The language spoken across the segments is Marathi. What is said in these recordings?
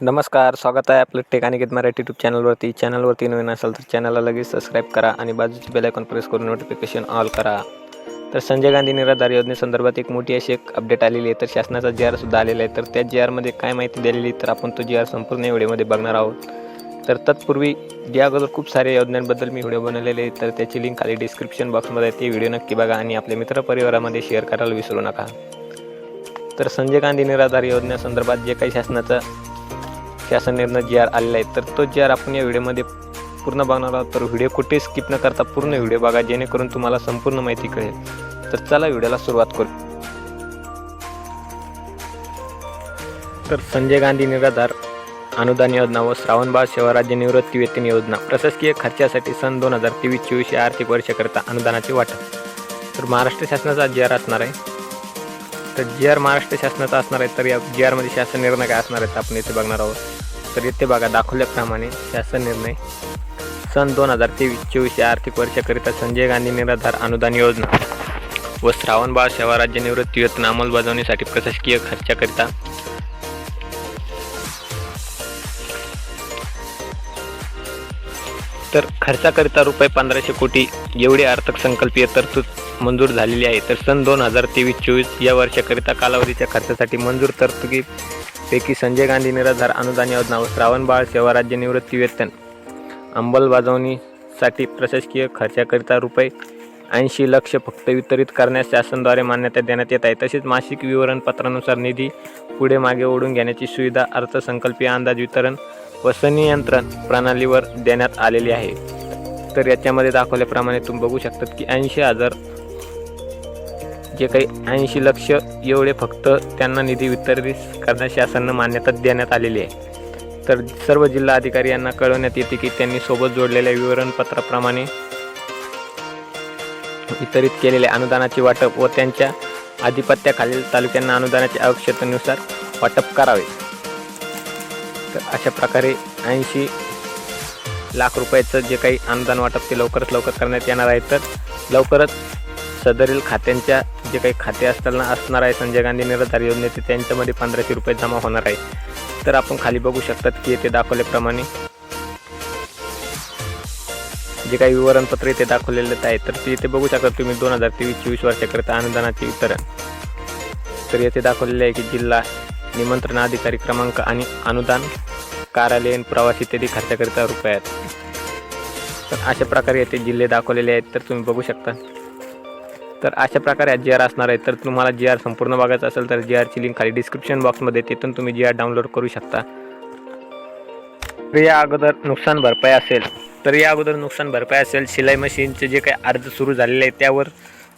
नमस्कार स्वागत आहे आपलं टेक अनिकेत मराठी यूट्यूब चॅनलवरती. चॅनलवरती नवीन असेल तर चॅनलला लगेच सबस्क्राईब करा आणि बाजूची बेल आयकॉन प्रेस करून नोटिफिकेशन ऑल करा. तर संजय गांधी निराधार योजनेसंदर्भात एक मोठी अशी एक अपडेट आलेली आहे. तर शासनाचा जी आरसुद्धा आलेला आहे. तर त्या जी आरमध्ये काय माहिती दिलेली तर आपण तो जी आर संपूर्ण व्हिडिओमध्ये बघणार आहोत. तर तत्पूर्वी या अगोदर खूप साऱ्या योजनांबद्दल मी व्हिडिओ बनवलेले आहे तर त्याची लिंक खाली डिस्क्रिप्शन बॉक्समध्ये ते व्हिडिओ नक्की बघा आणि आपल्या मित्रपरिवारामध्ये शेअर करायला विसरू नका. तर संजय गांधी निराधार योजनेसंदर्भात जे काही शासनाचं शासन निर्णय जी आर आलेला आहे तर तो जी आर आपण या व्हिडिओमध्ये पूर्ण बघणार आहोत. तर व्हिडिओ कुठे स्किप न करता पूर्ण व्हिडिओ बघा जेणेकरून तुम्हाला संपूर्ण माहिती कळेल. तर चला व्हिडिओला सुरुवात करू. तर संजय गांधी निराधार अनुदान योजना व श्रावणबाळ सेवा राज्य निवृत्ती वेतन योजना प्रशासकीय खर्चासाठी सन दोन हजार तेवीस चोवीस या आर्थिक वर्षाकरिता अनुदानाचे वाटप. तर महाराष्ट्र शासनाचा जी आर असणार आहे. तर जी आर महाराष्ट्र शासनाचा असणार आहे तर या जी आरमध्ये शासन निर्णय काय असणार आहेत आपण इथे बघणार आहोत. तर येथे बघा दाखवल्याप्रमाणे शासन निर्णय. सन दोन हजार तेवीस चोवीस या आर्थिक वर्षाकरिता संजय गांधी निराधार अनुदान योजना. व श्रावणबाळ सेवा राज्य निवृत्ती वेतन अंमलबजावणीसाठी प्रशासकीय खर्चाकरिता. तर खर्चाकरिता रुपये पंधराशे कोटी एवढी अर्थसंकल्पीय तरतूद मंजूर झालेली आहे. तर सन दोन हजार तेवीस चोवीस या वर्षाकरिता कालावधीच्या खर्चासाठी मंजूर तरतुदीपैकी संजय गांधी निराधार अनुदान योजना व श्रावणबाळ सेवा राज्य निवृत्ती वेतन अंमलबजावणीसाठी प्रशासकीय खर्चाकरिता रुपये ऐंशी लक्ष फक्त वितरित करण्यास शासनाद्वारे मान्यता देण्यात येत आहे. तसेच मासिक विवरणपत्रानुसार निधी पुढे मागे ओढून घेण्याची सुविधा अर्थसंकल्पीय अंदाज वितरण व संनियंत्रण प्रणालीवर देण्यात आलेली आहे. तर याच्यामध्ये दाखवल्याप्रमाणे तुम्ही बघू शकतात की ऐंशी हजार जे काही ऐंशी लक्ष एवढे फक्त त्यांना निधी वितरित करण्यास शासनानं मान्यता देण्यात आलेली आहे. तर सर्व जिल्हा अधिकारी यांना कळवण्यात येते की त्यांनी सोबत जोडलेल्या विवरणपत्राप्रमाणे वितरित केलेल्या अनुदानाचे वाटप व त्यांच्या आधिपत्याखालील तालुक्यांना अनुदानाच्या आवश्यकतेनुसार वाटप करावे. तर अशा प्रकारे ऐंशी लाख रुपयाचं जे काही अनुदान वाटप ते लवकरात लवकर करण्यात येणार आहे. तर लवकरच सदरील खात्यांच्या जे काही खाते असताना असणार आहे संजय गांधी निराधार योजनेचे त्यांच्यामध्ये पंधराशे रुपये जमा होणार आहे. तर आपण खाली बघू शकतात की येथे दाखवल्याप्रमाणे जे काही विवरणपत्र इथे दाखवलेलं आहे तर ते इथे बघू शकता तुम्ही दोन हजार तेवीस चोवीस वर्षाकरिता अनुदानाचे वितरण. तर येथे दाखवलेले आहे की जिल्हा निमंत्रण अधिकारी क्रमांक आणि अनुदान कार्यालयीन प्रवास इत्यादी खर्चाकरिता रुपयात तर अशा प्रकारे येथे जिल्हे दाखवलेले आहेत तर तुम्ही बघू शकता. तर अशा प्रकारे जी आर असणार आहे. तर तुम्हाला जी आर संपूर्ण बघायचं असेल तर जी आरची लिंक खाली डिस्क्रिप्शन बॉक्समध्ये तिथून तुम्ही जी आर डाउनलोड करू शकता. तर या अगोदर नुकसान भरपाई असेल तर या अगोदर नुकसान भरपाई असेल शिलाई मशीनचे जे काही अर्ज सुरू झालेले आहे त्यावर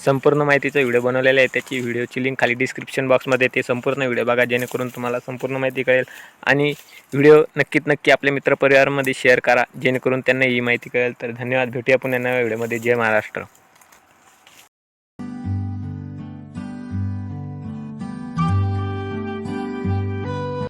संपूर्ण माहितीचा व्हिडिओ बनवलेला आहे. त्याची व्हिडिओची लिंक खाली डिस्क्रिप्शन बॉक्समध्ये ते संपूर्ण व्हिडिओ बघा जेणेकरून तुम्हाला संपूर्ण माहिती कळेल. आणि व्हिडिओ नक्कीच नक्की आपल्या मित्रपरिवारामध्ये शेअर करा जेणेकरून त्यांना ही माहिती कळेल. तर धन्यवाद भेटूया पुन्हा नव्या व्हिडिओमध्ये जय महाराष्ट्र.